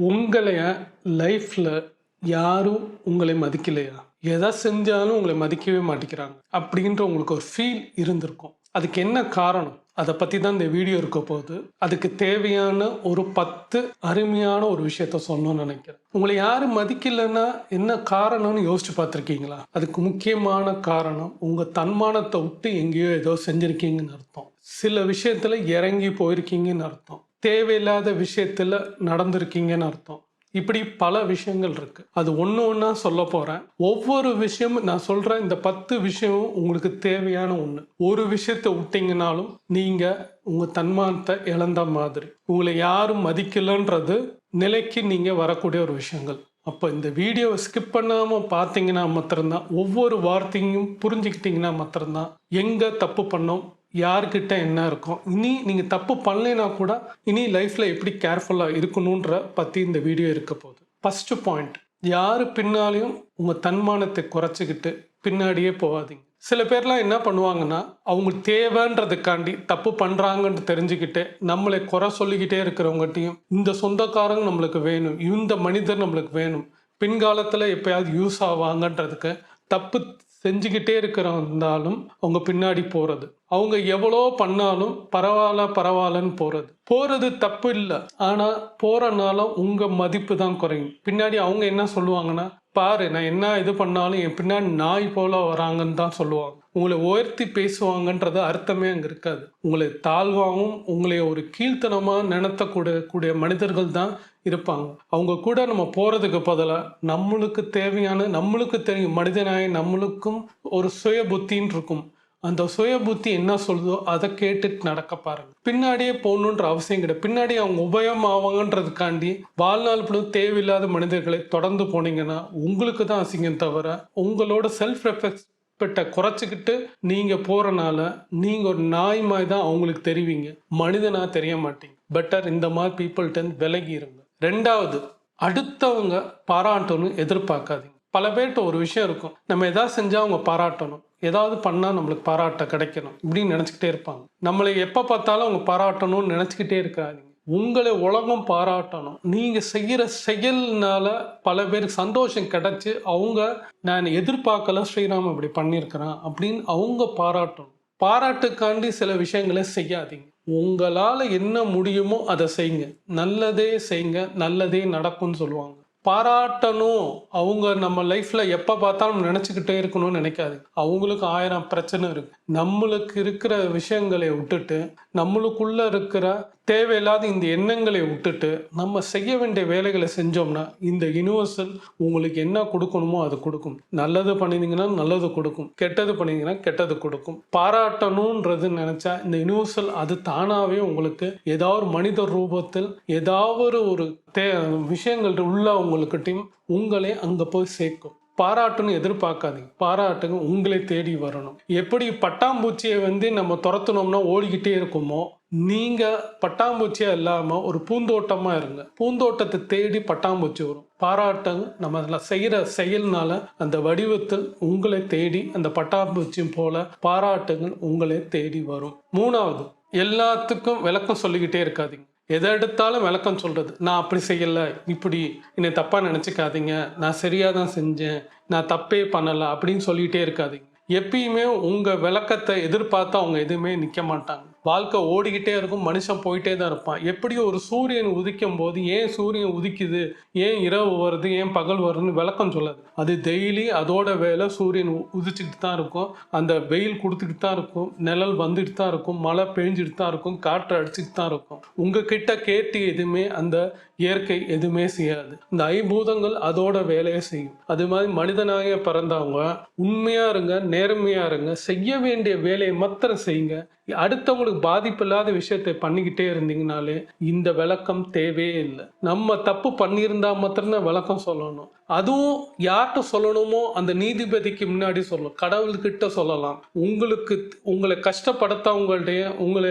உங்களைய லைஃப்பில் யாரும் உங்களை மதிக்கலையா? எதை செஞ்சாலும் உங்களை மதிக்கவே மாட்டேங்கிறாங்க. அப்படின்ற உங்களுக்கு ஒரு ஃபீல் இருந்திருக்கும். அதுக்கு என்ன காரணம்? அதை பற்றி தான் இந்த வீடியோ இருக்க போகுது. அதுக்கு தேவையான ஒரு பத்து அருமையான ஒரு விஷயத்த சொல்லணும்னு நினைக்கிறேன். உங்களை யாரும் மதிக்கலைன்னா என்ன காரணம்னு யோசிச்சு பார்த்துருக்கீங்களா? அதுக்கு முக்கியமான காரணம் உங்கள் தன்மானத்தை விட்டு எங்கேயோ ஏதோ செஞ்சுருக்கீங்கன்னு அர்த்தம். சில விஷயத்தில் இறங்கி போயிருக்கீங்கன்னு அர்த்தம். தேவையில்லாத விஷயத்தில் நடந்திருக்கீங்கன்னு அர்த்தம். இப்படி பல விஷயங்கள் இருக்கு. அது ஒன்று ஒன்றா சொல்ல போகிறேன் ஒவ்வொரு விஷயமும் நான் சொல்கிற இந்த பத்து விஷயமும் உங்களுக்கு தேவையான ஒன்று ஒரு விஷயத்தை விட்டீங்கனாலும் நீங்கள் உங்கள் தன்மானத்தை இழந்த மாதிரி. உங்களை யாரும் மதிக்கலன்றது நிலைக்கு நீங்கள் வரக்கூடிய ஒரு விஷயங்கள். அப்போ இந்த வீடியோவை ஸ்கிப் பண்ணாமல் பார்த்தீங்கன்னா மாத்திரம்தான். ஒவ்வொரு வார்த்தையும் புரிஞ்சுக்கிட்டீங்கன்னா மாத்திரம்தான். எங்கே தப்பு பண்ணோம் யார்கிட்ட என்ன இருக்கும் இனி நீங்கள் தப்பு பண்ணலைன்னா கூட இனி லைஃப்பில் எப்படி கேர்ஃபுல்லாக இருக்கணுன்ற பற்றி இந்த வீடியோ இருக்க போகுது. ஃபஸ்ட்டு பாயிண்ட் யார் பின்னாலையும் உங்கள் தன்மானத்தை குறைச்சிக்கிட்டு பின்னாடியே போகாதீங்க. சில பேர்லாம் என்ன பண்ணுவாங்கன்னா அவங்க தேவைன்றதுக்காண்டி தப்பு பண்ணுறாங்கன்னு தெரிஞ்சுக்கிட்டு நம்மளை குறை சொல்லிக்கிட்டே இருக்கிறவங்ககிட்டையும் இந்த சொந்தக்காரங்க நம்மளுக்கு வேணும் இந்த மனிதர் நம்மளுக்கு வேணும் பின்காலத்தில் எப்பயாவது யூஸ் ஆவாங்கன்றதுக்கு தப்பு செஞ்சுக்கிட்டே இருக்கிறந்தாலும் அவங்க பின்னாடி போகிறது அவங்க எவ்வளோ பண்ணாலும் பரவாயில்ல பரவாயில்லன்னு போகிறது போகிறது தப்பு இல்லை. ஆனால் போகிறனால உங்கள் மதிப்பு தான் குறையும். பின்னாடி அவங்க என்ன சொல்லுவாங்கன்னா பாரு நான் என்ன இது பண்ணாலும் என் பின்னாடி நாய் போல வராங்கன்னு தான் சொல்லுவாங்க. உங்களை உயர்த்தி பேசுவாங்கன்றது அர்த்தமே அங்கே இருக்காது. உங்களை தாழ்வாகவும் உங்களை ஒரு கீழ்த்தனமாக நினைத்தக்கூட கூடிய மனிதர்கள் தான் இருப்பாங்க. அவங்க கூட நம்ம போகிறதுக்கு பதிலாக நம்மளுக்கு தேவையான நம்மளுக்கு தெரியும் மனிதனாய் நம்மளுக்கும் ஒரு சுய புத்தின்னு இருக்கும். அந்த சுய புத்தி என்ன சொல்லுதோ அதை கேட்டுட்டு நடக்க பாருங்க. பின்னாடியே போகணுன்ற அவசியம் கிடையாது. பின்னாடி அவங்க உபயம் ஆவாங்கன்றதுக்காண்டி வாழ்நாள் ஃபுல்லும் தேவையில்லாத மனிதர்களை தொடர்ந்து போனீங்கன்னா உங்களுக்கு தான் அசிங்கம் தவிர உங்களோட செல்ஃப் பெட்டை குறைச்சிக்கிட்டு நீங்கள் போகிறனால நீங்கள் ஒரு நாய் மாதிரி தான் அவங்களுக்கு தெரிவிங்க. மனிதனாக தெரிய மாட்டீங்க. பெட்டர் இந்த மாதிரி பீப்புள்கிட்ட விலகி இருங்க. ரெண்டாவது அடுத்தவங்க பாராட்டணும் எதிர்பார்க்காதீங்க. பல பேர்கிட்ட ஒரு விஷயம் இருக்கும். நம்ம எதாவது செஞ்சால் அவங்க பாராட்டணும். ஏதாவது பண்ணால் நம்மளுக்கு பாராட்ட கிடைக்கணும் இப்படின்னு நினச்சிக்கிட்டே இருப்பாங்க. நம்மளை எப்போ பார்த்தாலும் அவங்க பாராட்டணும்னு நினச்சிக்கிட்டே இருக்காதீங்க உங்களை உலகம் பாராட்டணும். நீங்கள் செய்கிற செயல்னால பல பேருக்கு சந்தோஷம் கிடைச்சி அவங்க நான் எதிர்பார்க்கல ஸ்ரீராம் இப்படி பண்ணியிருக்கிறேன் அப்படின்னு அவங்க பாராட்டணும். பாராட்டுக்காண்டி சில விஷயங்களை செய்யாதீங்க. உங்களால் என்ன முடியுமோ அதை செய்யுங்க. நல்லதே செய்யுங்க நல்லதே நடக்கும்னு சொல்லுவாங்க. பாராட்டணும். அவங்க நம்ம லைஃப்பில் எப்போ பார்த்தாலும் நினச்சிக்கிட்டே இருக்கணும்னு நினைக்காது அவங்களுக்கு ஆயிரம் பிரச்சனை இருக்குது நம்மளுக்கு இருக்கிற விஷயங்களை விட்டுட்டு நம்மளுக்குள்ளே இருக்கிற தேவையில்லாத இந்த எண்ணங்களை விட்டுட்டு நம்ம செய்ய வேண்டிய வேலைகளை செஞ்சோம்னா இந்த யூனிவர்சல் உங்களுக்கு என்ன கொடுக்கணுமோ அது கொடுக்கும். நல்லது பண்ணினீங்கன்னா நல்லது கொடுக்கும். கெட்டது பண்ணிங்கன்னா கெட்டது கொடுக்கும். பாராட்டணுன்றது நினச்சா இந்த யூனிவர்சல் அது தானாகவே உங்களுக்கு ஏதாவது மனித ரூபத்தில் ஏதாவது ஒரு தே விஷயங்கள் உள்ள உங்களுக்கிட்டையும் உங்களே அங்கே போய் சேர்க்கும். பாராட்டுன்னு எதிர்பார்க்காதீங்க. பாராட்டுங்க உங்களை தேடி வரணும். எப்படி பட்டாம்பூச்சியை வந்து நம்ம துரத்துனோம்னா ஓடிக்கிட்டே இருக்குமோ நீங்க பட்டாம்பூச்சியா இல்லாம ஒரு பூந்தோட்டமா இருங்க. பூந்தோட்டத்தை தேடி பட்டாம்பூச்சி வரும். பாராட்டுங்க நம்ம அதில் செய்கிற செயல்னால அந்த வடிவத்தில் உங்களை தேடி அந்த பட்டாம்பூச்சியும் போல பாராட்டுங்கள் உங்களை தேடி வரும். மூணாவது எல்லாத்துக்கும் விளக்கம் சொல்லிக்கிட்டே இருக்காதிங்க. எதை எடுத்தாலும் விளக்கம் சொல்கிறது நான் அப்படி செய்யலை இப்படி என்னை தப்பாக நினச்சிக்காதீங்க. நான் சரியாக தான் செஞ்சேன். நான் தப்பே பண்ணலை அப்படின்னு சொல்லிகிட்டே இருக்காதீங்க. எப்பயுமே உங்கள் விளக்கத்தை எதிர்பார்த்து அவங்க எதுவுமே நிற்க மாட்டாங்க. வாழ்க்கை ஓடிக்கிட்டே இருக்கும் மனுஷன் போயிட்டே தான் இருப்பான். எப்படி ஒரு சூரியன் உதிக்கும் போது ஏன் சூரியன் உதிக்குது ஏன் இரவு வருது ஏன் பகல் வருதுன்னு விளக்கம் சொல்லாது. அது டெய்லி அதோட வேலை சூரியன் உதிச்சுக்கிட்டு தான் இருக்கும். அந்த வெயில் கொடுத்துக்கிட்டு தான் இருக்கும் நிழல் வந்துட்டு தான் இருக்கும் மழை பெஞ்சிட்டு தான் இருக்கும் காற்று அடிச்சுட்டு தான் இருக்கும். உங்ககிட்ட கேட்டு எதுவுமே அந்த இயற்கை எதுவுமே செய்யாது. இந்த ஐபூதங்கள் அதோட வேலையை செய்யும். அது மாதிரி மனிதனாக பிறந்தவங்க உண்மையா இருங்க நேர்மையா இருங்க செய்ய வேண்டிய வேலையை மாத்திரம் செய்யுங்க. அடுத்தவங்களுக்கு பாதிப்பு இல்லாத விஷயத்தை பண்ணிக்கிட்டே இருந்தீங்கனாலே இந்த விளக்கம் தேவையே இல்லை. நம்ம தப்பு பண்ணியிருந்தா மாத்திரம்தான் விளக்கம் சொல்லணும். அதுவும் யார்கிட்ட சொல்லணுமோ அந்த நீதிபதிக்கு முன்னாடி சொல்லணும். கடவுள்கிட்ட சொல்லலாம். உங்களுக்கு உங்களை கஷ்டப்படுத்தவங்கள்டைய உங்களை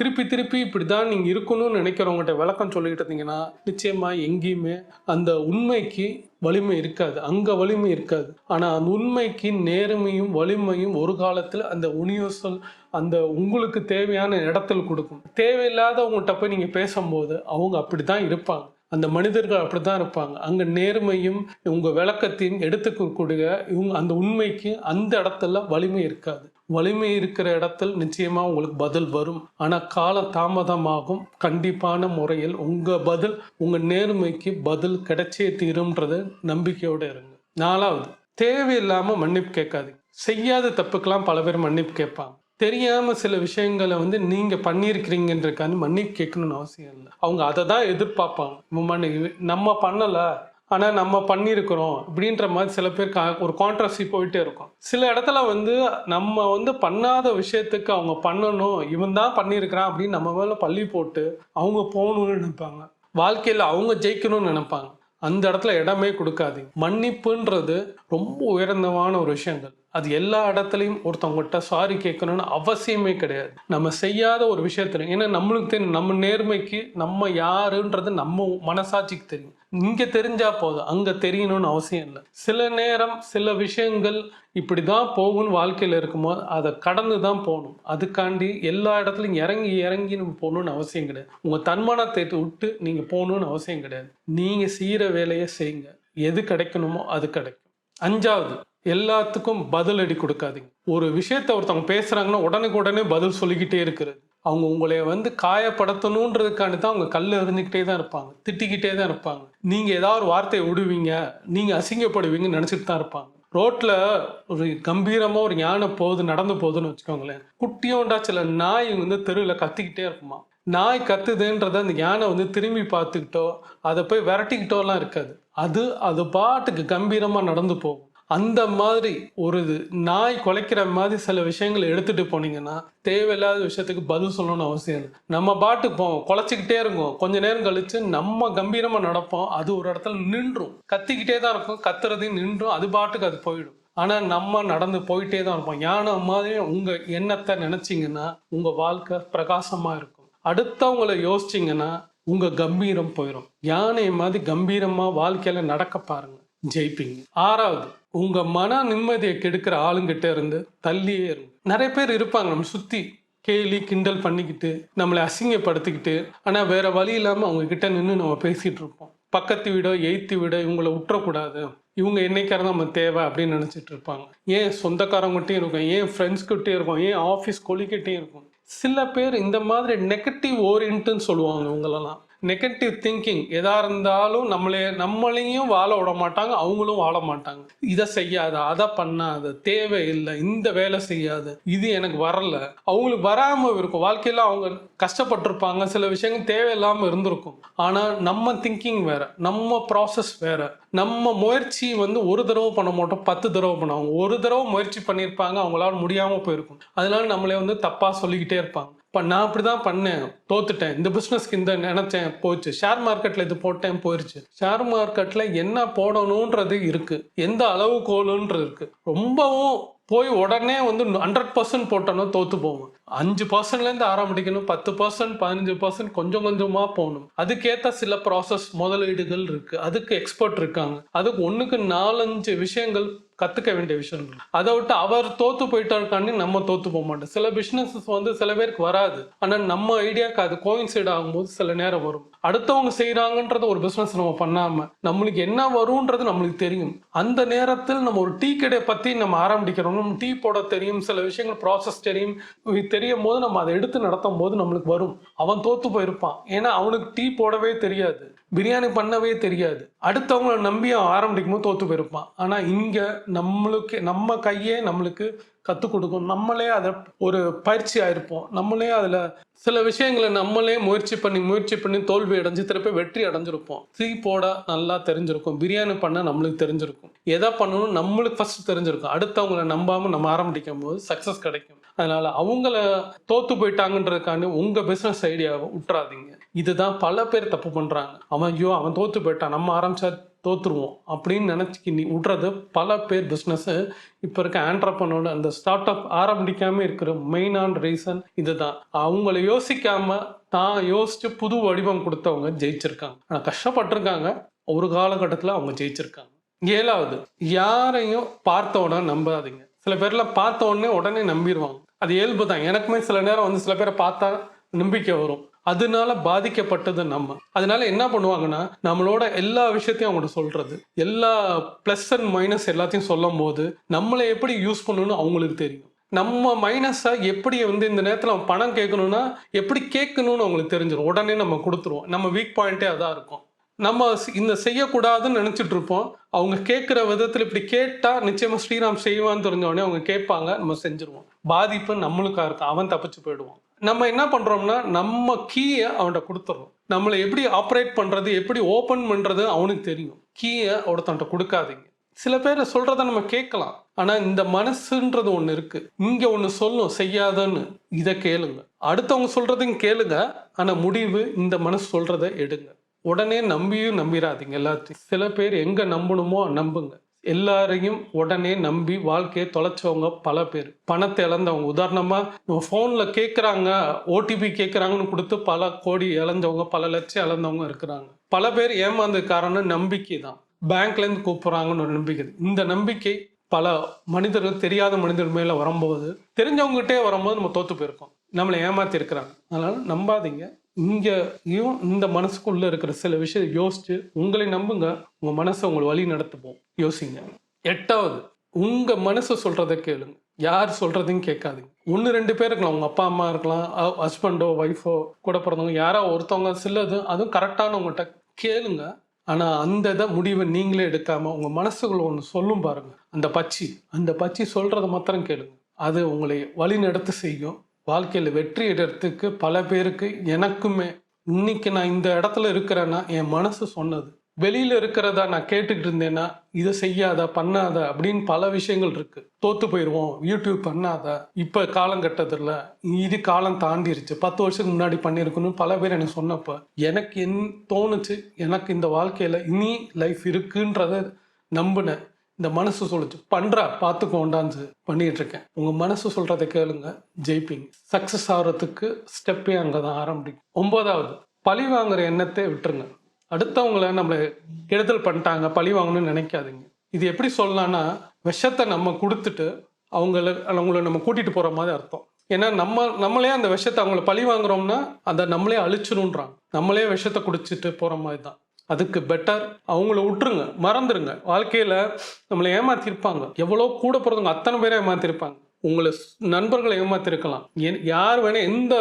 திருப்பி திருப்பி இப்படிதான் நீங்க இருக்கணும்னு நினைக்கிறவங்கள்ட்ட விளக்கம் சொல்லிக்கிட்டு இருந்தீங்கன்னா நிச்சயமா எங்கேயுமே அந்த உண்மைக்கு வலிமை இருக்காது. அங்கே வலிமை இருக்காது. ஆனால் அந்த உண்மைக்கு நேர்மையும் வலிமையும் ஒரு காலத்தில் அந்த யூனிவர்சல் அந்த உங்களுக்கு தேவையான இடத்துல கொடுக்கும். தேவையில்லாதவங்கள்ட்ட போய் நீங்கள் பேசும்போது அவங்க அப்படி தான் இருப்பாங்க. அந்த மனிதர்கள் அப்படித்தான் இருப்பாங்க. அங்கே நேர்மையும் உங்கள் விளக்கத்தையும் எடுத்துக்கக்கூடிய இவங்க அந்த உண்மைக்கு அந்த இடத்துல வலிமை இருக்காது. வலிமை இருக்கிற இடத்தில் நிச்சயமாக உங்களுக்கு பதில் வரும். ஆனால் கால தாமதமாகும். கண்டிப்பான முறையில் உங்கள் பதில் உங்கள் நேர்மைக்கு பதில் கிடைச்சே தீரும்ன்றது நம்பிக்கையோடு இருங்க. நாலாவது தேவையில்லாமல் மன்னிப்பு கேட்காதீங்க. செய்யாத தப்புக்கெல்லாம் பல பேர் மன்னிப்பு கேட்பாங்க. தெரியாமல் சில விஷயங்களை வந்து நீங்கள் பண்ணியிருக்கிறீங்கன்றக்கான மன்னிப்பு கேட்கணும்னு அவசியம் இல்லை. அவங்க அதை தான் எதிர்பார்ப்பாங்க. நம்ம பண்ணலை. ஆனால் நம்ம பண்ணியிருக்கிறோம் அப்படின்ற மாதிரி சில பேர் கா- ஒரு கான்ட்ரவர்சி போயிட்டே இருக்கும். சில இடத்துல வந்து நம்ம வந்து பண்ணாத விஷயத்துக்கு அவங்க பண்ணணும். இவன் தான் பண்ணியிருக்கிறான் அப்படின்னு நம்ம மேலே பள்ளி போட்டு அவங்க போகணும்னு நினைப்பாங்க. வாழ்க்கையில் அவங்க ஜெயிக்கணும்னு நினைப்பாங்க. அந்த இடத்துல இடமே கொடுக்காதீங்க. மன்னிப்புன்றது ரொம்ப உயர்ந்தமான ஒரு விஷயங்கள். அது எல்லா இடத்துலையும் ஒருத்தவங்ககிட்ட சாரி கேட்கணும்னு அவசியமே கிடையாது. நம்ம செய்யாத ஒரு விஷயத்துல ஏன்னா நம்மளுக்கு தெரியும் நம்ம நேர்மைக்கு நம்ம யாருன்றது நம்ம மனசாட்சிக்கு தெரியும். இங்கே தெரிஞ்சா போதும். அங்கே தெரியணும்னு அவசியம் இல்லை. சில நேரம் சில விஷயங்கள் இப்படி தான் போகும்னு வாழ்க்கையில் இருக்கும்போது அதை கடந்து தான் போகணும். அதுக்காண்டி எல்லா இடத்துலையும் இறங்கி இறங்கி நம்ம போகணும்னு அவசியம் கிடையாது. உங்கள் தன்மானத்தை விட்டு நீங்கள் போகணும்னு அவசியம் கிடையாது. நீங்கள் செய்கிற வேலையை செய்யுங்க. எது கிடைக்கணுமோ அது கிடைக்கும். அஞ்சாவது எல்லாத்துக்கும் பதிலடி கொடுக்காதீங்க. ஒரு விஷயத்த ஒருத்தவங்க பேசுகிறாங்கன்னா உடனுக்கு உடனே பதில் சொல்லிக்கிட்டே இருக்கிறது. அவங்க உங்களை வந்து காயப்படுத்தணுன்றதுக்காண்டி தான் அவங்க கல் எறிஞ்சிக்கிட்டே தான் இருப்பாங்க. திட்டிக்கிட்டே தான் இருப்பாங்க. நீங்கள் ஏதாவது ஒரு வார்த்தையை விடுவீங்க. நீங்கள் அசிங்கப்படுவீங்கன்னு நினச்சிட்டு தான் இருப்பாங்க. ரோட்டில் ஒரு கம்பீரமாக ஒரு யானை போகுது நடந்து போகுதுன்னு வச்சுக்கோங்களேன். குட்டியோண்டா சில நாய் வந்து தெருவில் கத்திக்கிட்டே இருக்குமா? நாய் கத்துதுன்றத அந்த யானை வந்து திரும்பி பார்த்துக்கிட்டோ அதை போய் விரட்டிக்கிட்டோலாம் இருக்காது. அது அது பாட்டுக்கு கம்பீரமாக நடந்து போகும். அந்த மாதிரி ஒரு இது நாய் குலைக்கிற மாதிரி சில விஷயங்களை எடுத்துட்டு போனீங்கன்னா தேவையில்லாத விஷயத்துக்கு பதில் சொல்லணும்னு அவசியம் இல்லை. நம்ம பாட்டுக்கு போவோம் குலைச்சிக்கிட்டே இருக்கும் கொஞ்ச நேரம் கழிச்சு நம்ம கம்பீரமா நடப்போம் அது ஒரு இடத்துல நின்றும். கத்திக்கிட்டே தான் இருக்கும் கத்துறதையும் நின்றும் அது பாட்டுக்கு அது போயிடும். ஆனால் நம்ம நடந்து போயிட்டே தான் இருப்போம். யானை மாதிரி உங்கள் எண்ணத்தை நினச்சிங்கன்னா உங்கள் வாழ்க்கை பிரகாசமாக இருக்கும். அடுத்தவங்களை யோசிச்சிங்கன்னா உங்கள் கம்பீரம் போயிடும் யானை மாதிரி கம்பீரமாக வாழ்க்கையில் நடக்க பாருங்கள் ஜெயிப்பீங்க. ஆறாவது உங்க மன நிம்மதியை கெடுக்கிற ஆளுங்கிட்ட இருந்து தள்ளியே இருங்க. நிறைய பேர் இருப்பாங்க நம்ம சுத்தி கேலி கிண்டல் பண்ணிக்கிட்டு நம்மளை அசிங்கப்படுத்திக்கிட்டு ஆனா வேற வழி இல்லாம அவங்க கிட்ட நின்று நம்ம பேசிட்டு இருப்போம். பக்கத்து வீடோ எய்த்து வீடோ இவங்கள விட்டுறக்கூடாது இவங்க என்னைக்கார நம்ம தேவை அப்படின்னு நினைச்சிட்டு இருப்பாங்க. ஏன் சொந்தக்காரங்கிட்டையும் இருக்கும் ஏன் ஃப்ரெண்ட்ஸ்கிட்டயும் இருக்கும் ஏன் ஆஃபீஸ் கொலிக்கிட்டையும் இருக்கும். சில பேர் இந்த மாதிரி நெகட்டிவ் ஓரியன்ட்டுன்னு சொல்லுவாங்க இவங்களெல்லாம். நெகட்டிவ் திங்கிங் எதா இருந்தாலும் நம்மளே நம்மளையும் வாழ விட மாட்டாங்க அவங்களும் வாழ மாட்டாங்க. இதை செய்யாத அதை பண்ணாத தேவையில்லை இந்த வேலை செய்யாத இது எனக்கு வரல. அவங்களுக்கு வராம இருக்கும். வாழ்க்கையில அவங்க கஷ்டப்பட்டிருப்பாங்க சில விஷயங்கள் தேவையில்லாம இருந்திருக்கும். ஆனா நம்ம திங்கிங் வேற நம்ம ப்ராசஸ் வேற. நம்ம முயற்சி வந்து ஒரு தடவை பண்ண மாட்டோம் பத்து தடவை பண்ணுவாங்க ஒரு தடவை முயற்சி பண்ணியிருப்பாங்க அவங்களால முடியாம போயிருக்கும். அதனால நம்மளே வந்து தப்பா சொல்லிக்கிட்டே இருப்பாங்க. இப்போ நான் அப்படி தான் பண்ணேன். தோத்துட்டேன். இந்த பிஸ்னஸ்க்கு இந்த நினைச்சேன். போச்சு. ஷேர் மார்க்கெட்டில் இது போட்டேன் போயிடுச்சு ஷேர் மார்க்கெட்டில் என்ன போடணுன்றது இருக்குது எந்த அளவுகோலுன்றது இருக்குது ரொம்பவும் போய் உடனே வந்து ஹண்ட்ரட் பர்சன்ட் போட்டோம்னா தோத்து போவோம். அஞ்சு பர்சன்ட்லேருந்து ஆரம்பிக்கணும். பத்து பர்சன்ட் பதினஞ்சு பர்சன்ட் கொஞ்சம் கொஞ்சமாக போகணும். அதுக்கேற்ற சில ப்ராசஸ் முதலீடுகள் இருக்குது அதுக்கு எக்ஸ்பர்ட் இருக்காங்க. அதுக்கு ஒன்றுக்கு நாலஞ்சு விஷயங்கள் கற்றுக்க வேண்டிய விஷயங்கள் அதை விட்டு அவர் தோத்து போயிட்டாருக்காண்டி நம்ம தோத்து போக மாட்டோம். சில பிஸ்னஸஸ் வந்து சில பேருக்கு வராது. ஆனால் நம்ம ஐடியாவுக்கு அது கோயின்சைட் ஆகும்போது சில நேரம் வரும். அடுத்தவங்க செய்கிறாங்கன்றது ஒரு பிஸ்னஸ் நம்ம பண்ணாமல் நம்மளுக்கு என்ன வரும்ன்றது நம்மளுக்கு தெரியும். அந்த நேரத்தில் நம்ம ஒரு டீ கடையை பற்றி நம்ம ஆரம்பிக்கிறோம். நம்ம டீ போட தெரியும். சில விஷயங்கள் ப்ராசஸ் தெரியும். தெரியும் போது நம்ம அதை எடுத்து நடத்தும் போது நம்மளுக்கு வரும். அவன் தோத்து போயிருப்பான். ஏன்னா அவனுக்கு டீ போடவே தெரியாது. பிரியாணி பண்ணவே தெரியாது. அடுத்தவங்கள நம்பி அவன் ஆரம்பிக்கும் போது தோற்று போயிருப்பான். ஆனால் இங்கே நம்மளுக்கு நம்ம கையே நம்மளுக்கு கற்றுக் கொடுக்கும். நம்மளே அதை ஒரு பயிற்சி ஆயிருப்போம். நம்மளே அதில் சில விஷயங்களை நம்மளே முயற்சி பண்ணி முயற்சி பண்ணி தோல்வி அடைஞ்சு திருப்பி வெற்றி அடைஞ்சிருப்போம். டீ போட நல்லா தெரிஞ்சிருக்கும். பிரியாணி பண்ண நம்மளுக்கு தெரிஞ்சிருக்கும். எதை பண்ணணும் நம்மளுக்கு ஃபர்ஸ்ட் தெரிஞ்சிருக்கும். அடுத்தவங்களை நம்பாமல் நம்ம ஆரம்பிக்கும் போது சக்ஸஸ் கிடைக்கும். அதனால் அவங்கள தோத்து போயிட்டாங்கன்றதுக்காண்டி உங்கள் பிஸ்னஸ் ஐடியாவை விட்டுறாதீங்க இதுதான் பல பேர் தப்பு பண்ணுறாங்க அவன் ஐயோ அவன் தோத்து போயிட்டான். நம்ம ஆரம்பிச்சா தோற்றுருவோம் அப்படின்னு நினச்சி நீ விட்றது பல பேர் பிஸ்னஸ்ஸு இப்போ இருக்க ஆண்ட்ரப்பனோட அந்த ஸ்டார்ட் அப் ஆரம்பிக்காமல் இருக்கிற மெயினான ரீசன் இதுதான். அவங்கள யோசிக்காமல் தான் யோசித்து புது வடிவம் கொடுத்தவங்க ஜெயிச்சிருக்காங்க. ஆனால் கஷ்டப்பட்டிருக்காங்க. ஒரு காலகட்டத்தில் அவங்க ஜெயிச்சிருக்காங்க. ஏழாவது யாரையும் பார்த்த உடனே நம்பாதீங்க. சில பேர்லாம் பார்த்த உடனே உடனே நம்பிடுவாங்க அது இயல்பு தான். எனக்குமே சில நேரம் வந்து சில பேரை பார்த்தா நம்பிக்கை வரும். அதனால பாதிக்கப்பட்டது நம்ம. அதனால என்ன பண்ணுவாங்கன்னா நம்மளோட எல்லா விஷயத்தையும் அவங்கள்ட்ட சொல்றது. எல்லா ப்ளஸ் அண்ட் மைனஸ் எல்லாத்தையும் சொல்லும் போது நம்மளை எப்படி யூஸ் பண்ணணும்னு அவங்களுக்கு தெரியும். நம்ம மைனஸை எப்படி வந்து இந்த நேரத்தில் அவன் பணம் கேட்கணும்னா எப்படி கேட்கணும்னு அவங்களுக்கு தெரிஞ்சிடும் உடனே நம்ம கொடுத்துருவோம். நம்ம வீக் பாயிண்ட்டே அதான் இருக்கும். நம்ம இந்த செய்யக்கூடாதுன்னு நினச்சிட்டு இருப்போம் அவங்க கேட்குற விதத்தில் இப்படி கேட்டால் நிச்சயமாக ஸ்ரீராம் செய்வான்னு தெரிஞ்சவொடனே அவங்க கேட்பாங்க நம்ம செஞ்சுருவோம். பாதிப்பு நம்மளுக்காக இருக்கும் அவன் தப்பிச்சு போயிடுவான். நம்ம என்ன பண்ணுறோம்னா நம்ம கீயை அவன்கிட்ட கொடுத்துட்றோம் நம்மளை எப்படி ஆப்ரேட் பண்ணுறது எப்படி ஓப்பன் பண்ணுறது அவனுக்கு தெரியும். கீயை ஒருத்தன்ட்ட கொடுக்காதீங்க. சில பேர் சொல்கிறத நம்ம கேட்கலாம். ஆனால் இந்த மனசுன்றது ஒன்று இருக்குது இங்கே ஒன்று சொல்லும் செய்யாதன்னு இதை கேளுங்க. அடுத்தவங்க சொல்கிறதையும் கேளுங்க. ஆனால் முடிவு இந்த மனசு சொல்கிறத எடுங்க. உடனே நம்பியும் நம்பிடாதீங்க எல்லாத்தையும். சில பேர் எங்கே நம்பணுமோ நம்புங்க. எல்லாரையும் உடனே நம்பி வாழ்க்கையை தொலைச்சவங்க பல பேர். பணத்தை இழந்தவங்க. உதாரணமாக ஃபோனில் கேட்குறாங்க ஓடிபி கேட்குறாங்கன்னு கொடுத்து பல கோடி இழந்தவங்க பல லட்சம் இழந்தவங்க இருக்கிறாங்க. பல பேர் ஏமாந்த காரணம் நம்பிக்கை தான். பேங்க்லேருந்து கூப்பிட்றாங்கன்னு ஒரு நம்பிக்கை. இந்த நம்பிக்கை பல மனிதர்கள் தெரியாத மனிதர் மேலே வரும்போது தெரிஞ்சவங்ககிட்டே வரும்போது நம்ம தோற்று போயிருக்கோம். நம்மளை ஏமாத்தி இருக்கிறாங்க அதனால நம்பாதீங்க. இங்கேயும் இந்த மனசுக்குள்ளே இருக்கிற சில விஷயம் யோசிச்சு உங்களை நம்புங்க உங்கள் மனசை உங்களை வழி நடத்துப்போம் யோசிங்க. எட்டாவது உங்கள் மனசை சொல்கிறத கேளுங்க. யார் சொல்கிறதையும் கேட்காதீங்க. ஒன்று ரெண்டு பேர் இருக்கலாம். உங்கள் அப்பா அம்மா இருக்கலாம். ஹஸ்பண்டோ ஒய்ஃபோ கூட பிறந்தவங்க யாரோ ஒருத்தவங்க சிலது அதுவும் கரெக்டானவங்கள்ட்ட கேளுங்க. ஆனால் அந்த இதை முடிவை நீங்களே எடுக்காமல் உங்கள் மனசுக்குள்ள ஒன்று சொல்லும் பாருங்கள் அந்த பச்சி அந்த பச்சி சொல்கிறத மாத்திரம் கேளுங்க. அது உங்களை வழி நடத்து செய்யும். வாழ்க்கையில் வெற்றி இடத்துக்கு பல பேருக்கு எனக்குமே இன்னைக்கு நான் இந்த இடத்துல இருக்கிறேன்னா என் மனசு சொன்னது. வெளியில இருக்கிறதா நான் கேட்டுக்கிட்டு இருந்தேன்னா இதை செய்யாத பண்ணாத அப்படின்னு பல விஷயங்கள் இருக்கு. தோத்து போயிடுவோம் யூடியூப் பண்ணாத. இப்ப கட்டதில்ல இது காலம் தாண்டிருச்சு. பத்து வருஷத்துக்கு முன்னாடி பண்ணியிருக்கணும்னு பல பேர் எனக்கு சொன்னப்ப எனக்கு என் தோணுச்சு எனக்கு இந்த வாழ்க்கையில இனி லைஃப் இருக்குன்றத நம்பினேன். இந்த மனசு சொல்லுச்சு. பண்றா பார்த்துக்கோண்டான்னு பண்ணிட்டு இருக்கேன் உங்க மனசு சொல்றதை கேளுங்க ஜெயிப்பீங்க. சக்சஸ் ஆகிறதுக்கு ஸ்டெப்பே அங்கதான் ஆரம்பிக்கும். ஒன்பதாவது பழி வாங்குற எண்ணத்தை விட்டுருங்க. அடுத்தவங்கள நம்மளை கெடுதல் பண்ணிட்டாங்க பழி வாங்கணும்னு நினைக்காதீங்க. இது எப்படி சொல்லலாம்னா விஷத்தை நம்ம கொடுத்துட்டு அவங்கள அவங்கள நம்ம கூட்டிட்டு போற மாதிரி அர்த்தம். ஏன்னா நம்ம நம்மளே அந்த விஷத்தை அவங்கள பழி வாங்குறோம்னா அதை நம்மளே அழிச்சிருன்றாங்க நம்மளே விஷத்தை குடிச்சிட்டு போற மாதிரி தான் அதுக்கு பெட்டர் அவங்கள விட்டுருங்க மறந்துடுங்க வாழ்க்கையில் நம்மளை ஏமாற்றிருப்பாங்க எவ்வளோ கூட பிறந்தவங்க அத்தனை பேரை ஏமாற்றிருப்பாங்க உங்களை நண்பர்களை ஏமாத்திருக்கலாம். யார் வேணா எந்த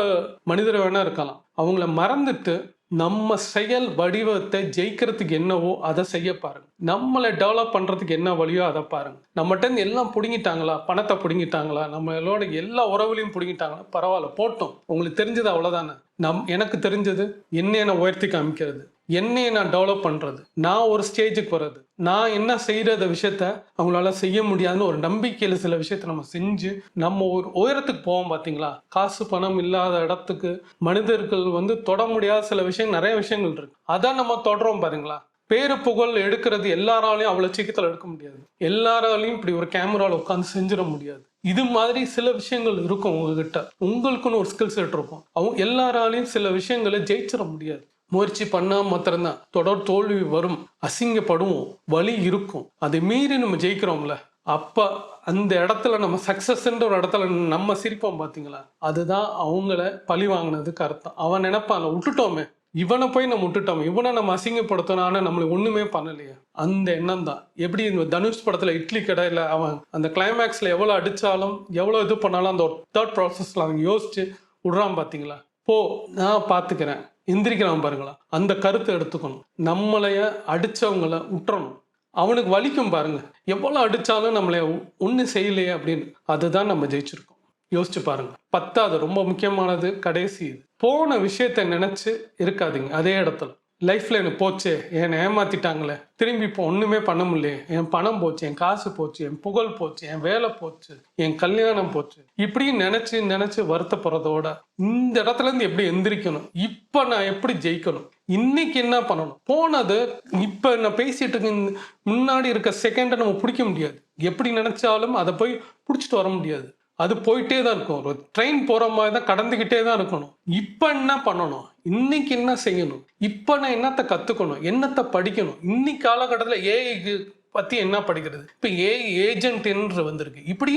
மனிதர் வேணா இருக்கலாம். அவங்கள மறந்துட்டு நம்ம செயல் வடிவத்தை ஜெயிக்கிறதுக்கு என்னவோ அதை செய்ய பாருங்க. நம்மளை டெவலப் பண்ணுறதுக்கு என்ன வழியோ அதை பாருங்க. நம்மகிட்ட எல்லாம் பிடுங்கிட்டாங்களா? பணத்தை பிடுங்கிட்டாங்களா? நம்மளோட எல்லா உறவுலையும் பிடுங்கிட்டாங்களா? பரவாயில்ல போட்டோம். உங்களுக்கு தெரிஞ்சது அவ்வளோதானே நம் எனக்கு தெரிஞ்சது என்ன உயர்த்தி காமிக்கிறது. என்னையை நான் டெவலப் பண்ணுறது நான் ஒரு ஸ்டேஜுக்கு வர்றது நான் என்ன செய்கிறத விஷயத்த அவங்களால செய்ய முடியாதுன்னு ஒரு நம்பிக்கையில் சில விஷயத்த நம்ம செஞ்சு நம்ம ஒரு உயரத்துக்கு போவோம் பார்த்தீங்களா காசு பணம் இல்லாத இடத்துக்கு மனிதர்கள் வந்து தொட முடியாத சில விஷயம் நிறைய விஷயங்கள் இருக்கு. அதான் நம்ம தொடரோம் பாருங்களா பேரு புகழ் எடுக்கிறது எல்லாராலையும் அவ்வளோ சீக்கிரத்தில் எடுக்க முடியாது. எல்லாராலையும் இப்படி ஒரு கேமராவில் உட்காந்து செஞ்சிட முடியாது. இது மாதிரி சில விஷயங்கள் இருக்கும் உங்ககிட்ட. உங்களுக்குன்னு ஒரு ஸ்கில் செட் இருக்கும். அவங்க எல்லாராலையும் சில விஷயங்களை ஜெயிச்சிட முடியாது. முயற்சி பண்ணாம மாத்திரம்தான். தொடர் தோல்வி வரும். அசிங்கப்படுவோம். வலி இருக்கும். அதை மீறி நம்ம ஜெயிக்கிறோம்ல. அப்ப அந்த இடத்துல நம்ம சக்சஸ்ன்ற ஒரு இடத்துல நம்ம சிரிப்போம் பாத்தீங்களா? அதுதான் அவங்கள பழி வாங்கினதுக்கு அர்த்தம் அவன் நினைப்பான் விட்டுட்டோமே இவனை போய் நம்ம விட்டுட்டோம் இவனை நம்ம அசிங்கப்படுத்தணும். ஆனா நம்மளை ஒண்ணுமே பண்ணலையே. அந்த எண்ணம் தான் எப்படி இந்த தனுஷ் படத்துல இட்லி கடையில அவன் அந்த கிளைமேக்ஸ்ல எவ்வளவு அடிச்சாலும் எவ்வளவு இது பண்ணாலும் அந்த ஒரு தேர்ட் ப்ராசஸ்ல அவன் யோசிச்சு விடுறான் பாத்தீங்களா? போ நான் பாத்துக்கிறேன். எந்திரிக்கிறான் பாருங்களா. அந்த கருத்தை எடுத்துக்கணும். நம்மளைய அடித்தவங்கள விட்டுறணும் அவனுக்கு வலிக்கும் பாருங்க. எவ்வளோ அடித்தாலும் நம்மளை ஒன்றும் செய்யலையே அப்படின்னு. அதுதான் நம்ம ஜெயிச்சிருக்கோம். யோசிச்சு பாருங்க. பத்தாவது ரொம்ப முக்கியமானது கடைசி இது. போன விஷயத்தை நினைச்சு இருக்காதீங்க. அதே இடத்துல. லைஃப்ல எனக்கு போச்சே. என்னை ஏமாத்திட்டாங்களே. திரும்பி இப்போ ஒண்ணுமே பண்ண முடியலையே. என் பணம் போச்சு என் காசு போச்சு என் புகழ் போச்சு என் வேலை போச்சு என் கல்யாணம் போச்சு. இப்படி நினைச்சு நினைச்சு வருத்தப்படுறதோட இந்த இடத்துல இருந்து எப்படி எந்திரிக்கணும்? இப்ப நான் எப்படி ஜெயிக்கணும்? இன்னைக்கு என்ன பண்ணணும்? போனது இப்ப நான் பேசிட்டு இருக்க முன்னாடி இருக்க செகண்டை நம்ம பிடிக்க முடியாது. எப்படி நினைச்சாலும் அதை போய் பிடிச்சிட்டு வர முடியாது. அது போயிட்டே தான் இருக்கும் ஒரு ட்ரெயின் போகிற மாதிரி தான் கடந்துக்கிட்டே தான் இருக்கணும். இப்போ என்ன பண்ணணும்? இன்னைக்கு என்ன செய்யணும்? இப்போ நான் என்னத்தை கற்றுக்கணும் என்னத்தை படிக்கணும்? இன்னைக்கு காலகட்டத்தில் ஏஐக்கு பற்றி என்ன படிக்கிறது? இப்போ ஏ ஏஜென்ட்ன்ற வந்திருக்கு. இப்படி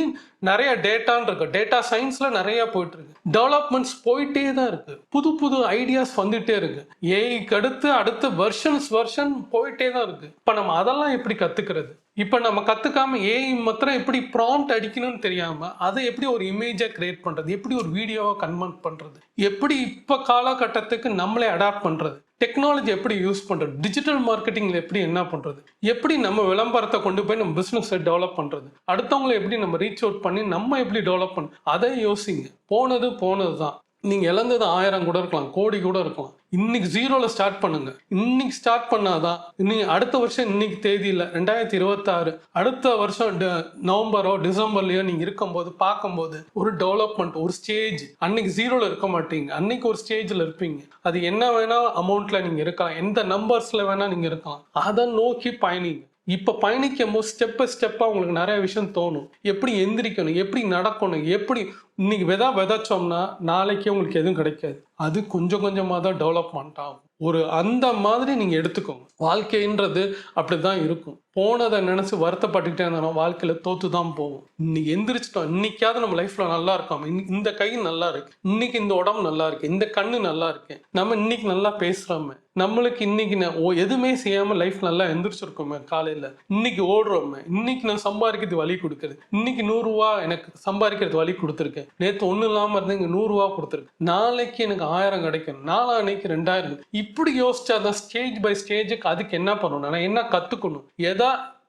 நிறைய டேட்டான் இருக்கு. டேட்டா சயின்ஸில் நிறைய போயிட்டு இருக்கு. டெவலப்மெண்ட்ஸ் போயிட்டே தான் இருக்கு. புது புது ஐடியாஸ் வந்துட்டே இருக்கு. ஏஐக்கு அடுத்து அடுத்து வெர்ஷன்ஸ் வெர்ஷன் போயிட்டே தான் இருக்கு. இப்போ நம்ம அதெல்லாம் எப்படி கற்றுக்கிறது இப்போ நம்ம கற்றுக்காம ஏஐ மாத்திரம் எப்படி ப்ராம்ப்ட் அடிக்கணும்னு தெரியாமல் அதை எப்படி ஒரு இமேஜை கிரியேட் பண்ணுறது எப்படி ஒரு வீடியோவை கன்வெர்ட் பண்ணுறது எப்படி இப்போ காலகட்டத்துக்கு நம்மளே அடாப்ட் பண்ணுறது டெக்னாலஜி எப்படி யூஸ் பண்ணுறது டிஜிட்டல் மார்க்கெட்டிங்கில் எப்படி என்ன பண்ணுறது எப்படி நம்ம விளம்பரத்தை கொண்டு போய் நம்ம பிஸ்னஸை டெவலப் பண்ணுறது அடுத்தவங்களை எப்படி நம்ம ரீச் அவுட் பண்ணி நம்ம எப்படி டெவலப் பண்ண அதை யோசிங்க. போனது போனது தான் நீங்கள் இழந்தது ஆயிரம் கூட இருக்கலாம் கோடி கூட இருக்கலாம். இன்னைக்கு ஜீரோவில் ஸ்டார்ட் பண்ணுங்க. இன்னைக்கு ஸ்டார்ட் பண்ணாதான் இன்னைக்கு அடுத்த வருஷம் இன்னைக்கு தேதியில ரெண்டாயிரத்தி இருபத்தாறு அடுத்த வருஷம் ட- நவம்பரோ டிசம்பர்லையோ நீங்கள் இருக்கும்போது பார்க்கும்போது ஒரு டெவலப்மெண்ட் ஒரு ஸ்டேஜ் அன்னைக்கு ஜீரோவில் இருக்க மாட்டீங்க. அன்னைக்கு ஒரு ஸ்டேஜில் இருப்பீங்க. அது என்ன வேணால் அமௌண்ட்டில் நீங்கள் இருக்கலாம். எந்த நம்பர்ஸில் வேணால் நீங்கள் இருக்கலாம். அதை நோக்கி பயணிங்க. இப்போ பயணிக்கும் போது ஸ்டெப் பை ஸ்டெப்பாக உங்களுக்கு நிறைய விஷயம் தோணும். எப்படி எந்திரிக்கணும் எப்படி நடக்கணும் எப்படி இன்னைக்கு விதை விதைச்சோம்னா நாளைக்கு உங்களுக்கு எதுவும் கிடைக்காது. அது கொஞ்சம் கொஞ்சமாக தான் டெவலப்மெண்ட் ஆகும். ஒரு அந்த மாதிரி நீங்கள் எடுத்துக்கோங்க. வாழ்க்கைன்றது அப்படி தான் இருக்கும். போனதை நினச்சி வருத்தப்பட்டுக்கிட்டே இருந்தாலும் வாழ்க்கையில் தோற்று தான் போவோம் இன்னைக்கு எந்திரிச்சிட்டோம். இன்னைக்காவது நம்ம லைஃப்பில் நல்லா இருக்கோம். இந்த கை நல்லா இருக்கு. இன்னைக்கு இந்த உடம்பு நல்லா இருக்கு. இந்த கண்ணு நல்லா இருக்கு. நம்ம இன்னைக்கு நல்லா பேசுகிறோமே நம்மளுக்கு இன்னைக்கு நான் ஓ எதுவுமே செய்யாமல் லைஃப் நல்லா எந்திரிச்சிருக்கோமே காலையில். இன்னைக்கு ஓடுறோமே. இன்னைக்கு நான் சம்பாதிக்கிறது வழி கொடுக்குறது இன்னைக்கு நூறுரூவா எனக்கு சம்பாதிக்கிறது வழி கொடுத்துருக்கேன். நேற்று ஒன்றும் இல்லாமல் இருந்து இங்கே நூறுரூவா கொடுத்துருக்கு நாளைக்கு எனக்கு ஆயிரம் கிடைக்கும். நாளான்னைக்கு ரெண்டாயிரம். இப்படி யோசிச்சா தான் ஸ்டேஜ் பை ஸ்டேஜுக்கு அதுக்கு என்ன பண்ணணும்? நான் என்ன கற்றுக்கணும் எதை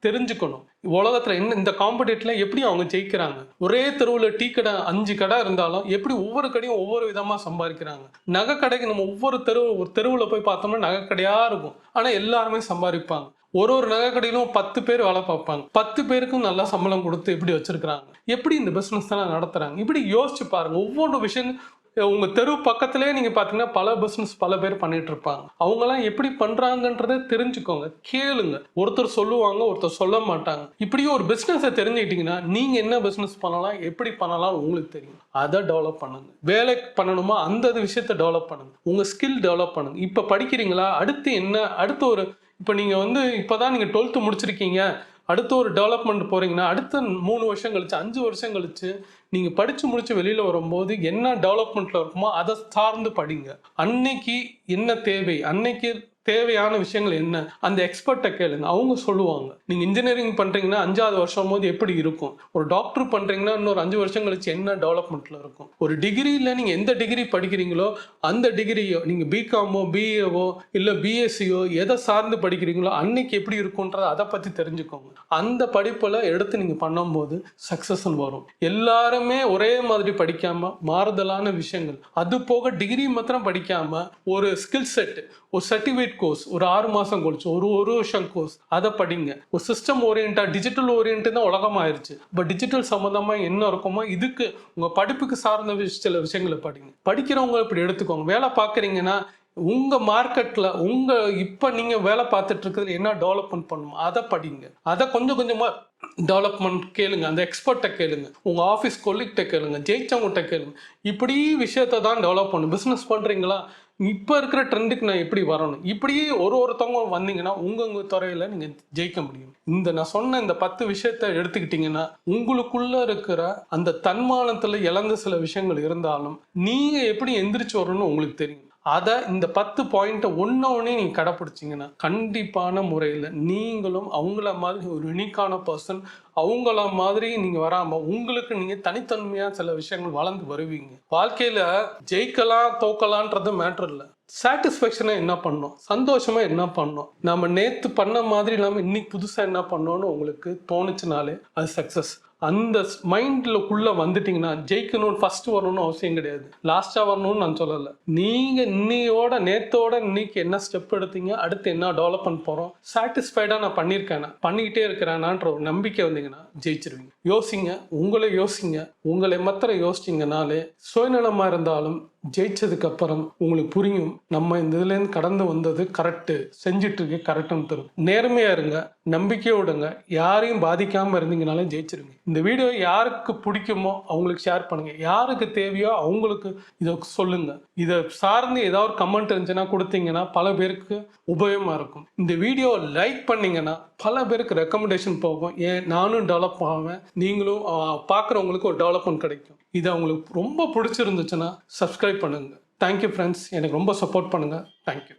தெரிஞ்சுக்கணும். உலகத்தில் என்ன இந்த காம்படிட்டிவ்ல எப்படி அவங்க ஜெயிக்கிறாங்க? ஒரே தெருவில் டீ கடை அஞ்சு கடை இருந்தாலும் எப்படி ஒவ்வொரு கடையும் ஒவ்வொரு விதமாக சம்பாதிக்கிறாங்க? நகை கடைக்கு நம்ம ஒவ்வொரு தெரு ஒரு தெருவில் போய் பார்த்தோம்னா நகை கடையாக இருக்கும். ஆனால் எல்லாருமே சம்பாதிப்பாங்க. ஒரு ஒரு நகை கடையிலும் பத்து பேர் வேலை பார்ப்பாங்க. பத்து பேருக்கும் நல்லா சம்பளம் கொடுத்து எப்படி வச்சிருக்கிறாங்க? எப்படி இந்த பிஸ்னஸ் எல்லாம் நடத்துறாங்க? இப்படி யோசிச்சு பாருங்க. ஒவ்வொரு விஷயம் உங்கள் தெரு பக்கத்திலே நீங்கள் பார்த்தீங்கன்னா பல பிஸ்னஸ் பல பேர் பண்ணிட்டு இருப்பாங்க அவங்கெல்லாம் எப்படி பண்ணுறாங்கன்றதை தெரிஞ்சுக்கோங்க. கேளுங்க. ஒருத்தர் சொல்லுவாங்க ஒருத்தர் சொல்ல மாட்டாங்க. இப்படியும் ஒரு பிஸ்னஸை தெரிஞ்சுக்கிட்டிங்கன்னா நீங்கள் என்ன பிஸ்னஸ் பண்ணலாம் எப்படி பண்ணலாம் உங்களுக்கு தெரியும். அதை டெவலப் பண்ணுங்க. வேலை பண்ணணுமா அந்த விஷயத்தை டெவலப் பண்ணுங்க. உங்கள் ஸ்கில் டெவலப் பண்ணுங்க. இப்போ படிக்கிறீங்களா? அடுத்து என்ன? அடுத்த ஒரு இப்போ நீங்கள் வந்து இப்போ தான் நீங்கள் டுவெல்த்து முடிச்சிருக்கீங்க. அடுத்த ஒரு டெவலப்மெண்ட் போகிறீங்கன்னா அடுத்த மூணு வருஷம் கழிச்சு அஞ்சு வருஷம் கழிச்சு நீங்கள் படித்து முடிச்சு வெளியில் வரும்போது என்ன டெவலப்மெண்ட்டில் இருக்குமோ அதை சார்ந்து படிங்க. அன்னைக்கு என்ன தேவை? அன்னைக்கு தேவையான விஷயங்கள் என்ன? அந்த எக்ஸ்பர்ட்டை கேளுங்க. அவங்க சொல்லுவாங்க. நீங்கள் இன்ஜினியரிங் பண்ணுறீங்கன்னா அஞ்சாவது வருஷம் போது எப்படி இருக்கும்? ஒரு டாக்டர் பண்ணுறீங்கன்னா இன்னொரு அஞ்சு வருஷம் கழிச்சு என்ன டெவலப்மெண்ட்டில் இருக்கும்? ஒரு டிகிரியில் நீங்கள் எந்த டிகிரி படிக்கிறீங்களோ அந்த டிகிரியோ நீங்கள் பிகாமோ பிஏவோ இல்லை பிஎஸ்சியோ எதை சார்ந்து படிக்கிறீங்களோ அன்னைக்கு எப்படி இருக்குன்றதை அதை பற்றி தெரிஞ்சுக்கோங்க. அந்த படிப்பில் எடுத்து நீங்கள் பண்ணும்போது சக்ஸஸ்ன்னு வரும். எல்லாருமே ஒரே மாதிரி படிக்காமல் மாறுதலான விஷயங்கள். அது போக டிகிரி மாத்திரம் படிக்காமல் ஒரு ஸ்கில் செட் ஒரு சர்டிஃபிகேட் கோர்ஸ் ஒரு ஆறு மாதம் கழிச்சு ஒரு ஒரு வருஷம் கோர்ஸ் அதை படிங்க. ஒரு சிஸ்டம் ஓரியன்டா டிஜிட்டல் ஓரியன்ட் தான் உலகமாயிருச்சு. இப்போ டிஜிட்டல் சம்மந்தமாக என்ன இருக்குமோ இதுக்கு உங்கள் படிப்புக்கு சார்ந்த சில விஷயங்களை படிங்க. படிக்கிறவங்க இப்படி எடுத்துக்கோங்க. வேலை பார்க்குறீங்கன்னா உங்கள் மார்க்கெட்டில் உங்கள் இப்போ நீங்கள் வேலை பார்த்துட்டு இருக்கிறது என்ன டெவலப்மெண்ட் பண்ணணும் அதை படிங்க. அதை கொஞ்சம் கொஞ்சமாக டெவலப்மெண்ட் கேளுங்க. அந்த எக்ஸ்பர்ட்டை கேளுங்க. உங்கள் ஆஃபீஸ் கொல்லிக்கிட்ட கேளுங்க. ஜெயிச்சவங்ககிட்ட கேளுங்க. இப்படி விஷயத்தை தான் டெவலப் பண்ணும் பிஸ்னஸ் பண்ணுறீங்களா இப்போ இருக்கிற ட்ரெண்டுக்கு நான் எப்படி வரணும்? இப்படியே ஒரு ஒருத்தவங்க வந்தீங்கன்னா உங்கவுங்க உங்க துறையில நீங்க ஜெயிக்க முடியும். இந்த நான் சொன்ன இந்த பத்து விஷயத்த எடுத்துக்கிட்டீங்கன்னா உங்களுக்குள்ள இருக்கிற அந்த தன்மானத்துல இழந்த சில விஷயங்கள் இருந்தாலும் நீங்க எப்படி எந்திரிச்சு வரணும்னு உங்களுக்கு தெரியும். அதை இந்த பத்து பாயிண்ட்டை ஒன்று ஒன்றே நீங்கள் கடைப்பிடிச்சிங்கன்னா கண்டிப்பான முறையில் நீங்களும் அவங்கள மாதிரி ஒரு யுனிக்கான பர்சன் அவங்கள மாதிரி நீங்கள் வராமல் உங்களுக்கு நீங்கள் தனித்தன்மையாக சில விஷயங்கள் வளர்ந்து வருவீங்க. வாழ்க்கையில் ஜெயிக்கலாம் தோக்கலான்றது மேட்ரு இல்லை. சாட்டிஸ்ஃபேக்ஷனாக என்ன பண்ணோம்? சந்தோஷமாக என்ன பண்ணோம்? நம்ம நேற்று பண்ண மாதிரி இல்லாமல் இன்னைக்கு புதுசாக என்ன பண்ணோன்னு உங்களுக்கு தோணுச்சுனாலே அது சக்ஸஸ் அந்த மைண்ட்லக்குள்ள வந்துட்டீங்கன்னா ஜெயிக்கணும்னு ஃபஸ்ட்டு வரணும்னு அவசியம் கிடையாது. லாஸ்ட்டாக வரணும்னு நான் சொல்லலை. நீங்கள் இன்னையோட நேத்தோட இன்னைக்கு என்ன ஸ்டெப் எடுத்தீங்க அடுத்து என்ன டெவலப் பண்ண சாட்டிஸ்ஃபைடாக நான் பண்ணியிருக்கேனா பண்ணிக்கிட்டே இருக்கிறேனான்ற ஒரு நம்பிக்கை வந்தீங்கன்னா ஜெயிச்சிருவீங்க. யோசிங்க உங்களை யோசிங்க. உங்களை மாத்திரம் யோசிச்சிங்கனாலே சுயநலமாக இருந்தாலும் ஜெயிச்சதுக்கு அப்புறம் உங்களுக்கு புரியும் நம்ம இந்த இதுலேருந்து கடந்து வந்தது கரெக்டு செஞ்சுட்டு இருக்கு கரெக்டுன்னு தரும் நேர்மையா இருங்க நம்பிக்கையோடுங்க யாரையும் பாதிக்காம இருந்தீங்கனாலும் ஜெயிச்சிருங்க. இந்த வீடியோ யாருக்கு பிடிக்குமோ அவங்களுக்கு ஷேர் பண்ணுங்க. யாருக்கு தேவையோ அவங்களுக்கு இதை சொல்லுங்க. இதை சார்ந்து ஏதாவது ஒரு கமெண்ட் இருந்துச்சுன்னா கொடுத்தீங்கன்னா பல பேருக்கு உபயோகமா இருக்கும். இந்த வீடியோ லைக் பண்ணீங்கன்னா பல பேருக்கு ரெக்கமெண்டேஷன் போகும். ஏன்? நானும் டெவலப் ஆவேன். நீங்களும் பார்க்குறவங்களுக்கு ஒரு டெவலப்மெண்ட் கிடைக்கும். இது அவங்களுக்கு ரொம்ப பிடிச்சிருந்துச்சுன்னா சப்ஸ்கிரைப் பண்ணுங்க. தேங்க்யூ ஃப்ரெண்ட்ஸ் எனக்கு ரொம்ப சப்போர்ட் பண்ணுங்க. தேங்க்யூ